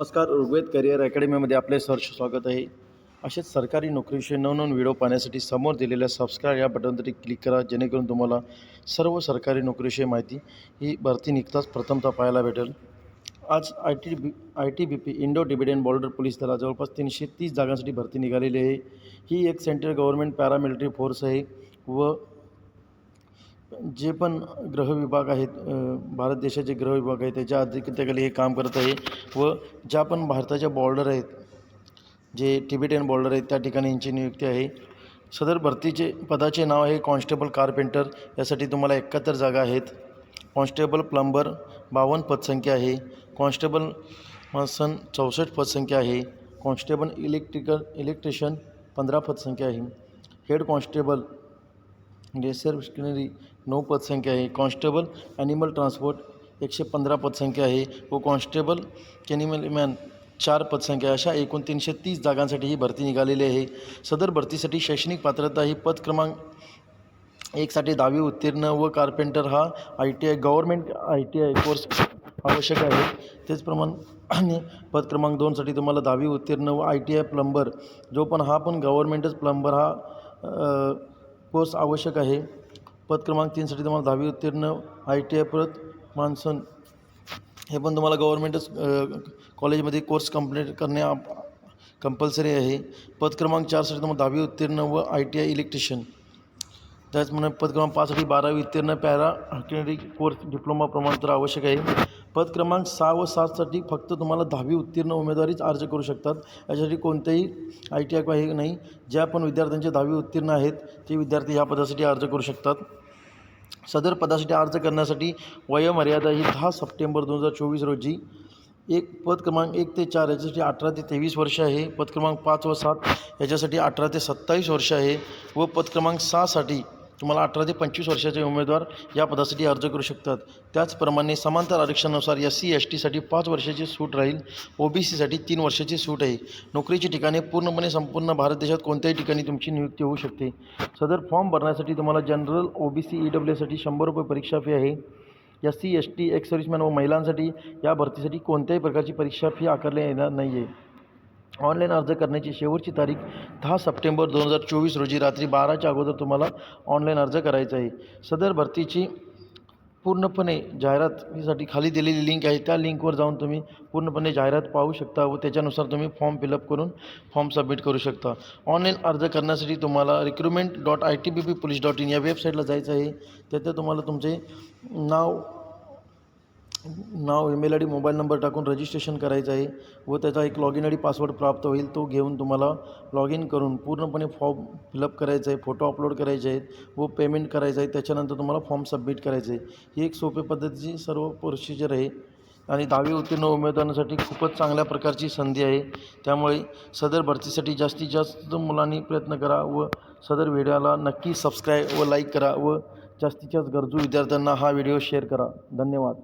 नमस्कार ऋग्वेद करिअर अकॅडमीमध्ये आपले सहर्ष स्वागत आहे. असेच सरकारी नोकरीविषयी नवनवीन व्हिडिओ पाहण्यासाठी समोर दिलेल्या सबस्क्राईब या बटनवरती क्लिक करा जेणेकरून तुम्हाला सर्व सरकारी नोकरीविषयी माहिती ही भरती निघताच प्रथमतः पाहायला भेटेल. आज I T B I T B P Indo Tibetan border police दला जवळपास तीनशे तीस जागांसाठी भरती निघालेली आहे. ही एक सेंट्रल गव्हर्नमेंट पॅरामिलिटरी फोर्स आहे व जे पण ग्रह विभाग आहेत भारत देशाचे ग्रह विभाग आहेत त्याच्या अधिकृत्याखाली हे काम करत आहे व ज्या पण भारताच्या बॉर्डर आहेत जे टिबेटियन बॉर्डर आहेत त्या ठिकाणी यांची नियुक्ती आहे. सदर भरतीचे पदाचे नाव आहे कॉन्स्टेबल कारपेंटर यासाठी तुम्हाला एकाहत्तर जागा आहेत. कॉन्स्टेबल प्लंबर बावन्न पदसंख्या आहे. कॉन्स्टेबल मसन चौसष्ट पदसंख्या आहे. कॉन्स्टेबल इलेक्ट्रिकल इलेक्ट्रिशियन पंधरा पदसंख्या आहे. हेड कॉन्स्टेबल रेसर स्किनरी नऊ पदसंख्या आहे. कॉन्स्टेबल ॲनिमल ट्रान्सपोर्ट एकशे पंधरा पदसंख्या आहे. व कॉन्स्टेबल कॅनिमल मॅन चार पदसंख्या अशा एकूण तीनशे तीस जागांसाठी ही भरती निघालेली आहे. सदर भरतीसाठी शैक्षणिक पात्रता ही पद क्रमांक एकसाठी दहावी उत्तीर्ण व कारपेंटर हा I T I government I T I course आवश्यक आहे. त्याचप्रमाणे पद क्रमांक दोनसाठी तुम्हाला दहावी उत्तीर्ण व आय टी आय प्लंबर जो पण हा पण गव्हर्मेंटच प्लंबर हा कोर्स आवश्यक आहे. पद क्रमांक तीनसाठी तुम्हाला दहावी उत्तीर्ण आय टी आय परत मान्सन. हे पण तुम्हाला गव्हर्मेंटच कॉलेजमध्ये कोर्स कंप्लीट करणे कंपल्सरी आहे. पद क्रमांक चारसाठी तुम्हाला दहावी उत्तीर्ण व आय टी आय इलेक्ट्रिशियन त्याचप्रमाणे पदक्रमांक पाचसाठी बारावी उत्तीर्ण पॅरा हॅकिनरी कोर्स डिप्लोमा प्रमाणपत्र आवश्यक आहे. पद क्रमांक सहा व सातसाठी फक्त तुम्हाला दहावी उत्तीर्ण उमेदवारीच अर्ज करू शकतात. यासाठी कोणतेही आय टी आय काही नाही ज्या पण विद्यार्थ्यांचे दहावी उत्तीर्ण आहेत ते विद्यार्थी ह्या पदासाठी अर्ज करू शकतात. सदर पदासाठी अर्ज करण्यासाठी वयोमर्यादा ही दहा सप्टेंबर दोन हजार चोवीस रोजी. एक पद क्रमांक एक ते चार याच्यासाठी अठरा ते तेवीस वर्ष आहे. पद क्रमांक पाच व सात याच्यासाठी अठरा ते सत्तावीस वर्ष आहे. व पद क्रमांक सहासाठी तुम्हाला अठरा ते पंचवीस वर्षाचे उमेदवार या पदासाठी अर्ज करू शकतात. त्याचप्रमाणे समांतर आरक्षणानुसार एस सी एस टीसाठी पाच वर्षाची सूट राहील. ओ बी सीसाठी तीन वर्षाची सूट आहे. नोकरीची ठिकाणे पूर्णपणे संपूर्ण भारत देशात कोणत्याही ठिकाणी तुमची नियुक्ती होऊ शकते. सदर फॉर्म भरण्यासाठी तुम्हाला general O B C E W एसाठी शंभर रुपये परीक्षा फी आहे. S C S T ex serviceman व महिलांसाठी या भरतीसाठी कोणत्याही प्रकारची परीक्षा फी आकारली येणार नाही आहे ऑनलाईन अर्ज करण्याची शेवटची तारीख दहा सप्टेंबर दोन हजार चोवीस रोजी रात्री बाराच्या अगोदर तुम्हाला ऑनलाईन अर्ज करायचा आहे. सदर भरतीची पूर्णपणे जाहिरातीसाठी खाली दिलेली लिंक आहे. त्या लिंकवर जाऊन तुम्ही पूर्णपणे जाहिरात पाहू शकता व त्याच्यानुसार तुम्ही फॉर्म फिलअप करून फॉर्म सबमिट करू शकता. ऑनलाईन अर्ज करण्यासाठी तुम्हाला recruitment dot I T B P police dot in या वेबसाईटला जायचं आहे. त्याचं तुम्हाला तुमचे नाव नाव email I D mobile number टाकून रजिस्ट्रेशन करायचं आहे व त्याचा एक log in I D password प्राप्त होईल तो घेऊन तुम्हाला लॉग इन करून पूर्णपणे फॉर्म फिलअप करायचं आहे फोटो अपलोड करायचे आहेत व पेमेंट करायचं आहे. त्याच्यानंतर तुम्हाला फॉर्म सबमिट करायचं आहे. ही एक सोपी पद्धतीची सर्व प्रोसिजर आहे आणि दहावी उत्तीर्ण उमेदवारांसाठी खूपच चांगल्या प्रकारची संधी आहे. त्यामुळे सदर भरतीसाठी जास्तीत जास्त मुलांनी प्रयत्न करा व सदर व्हिडिओला नक्की सबस्क्राईब व लाईक करा व जास्तीत जास्त गरजू विद्यार्थ्यांना हा व्हिडिओ शेअर करा. धन्यवाद.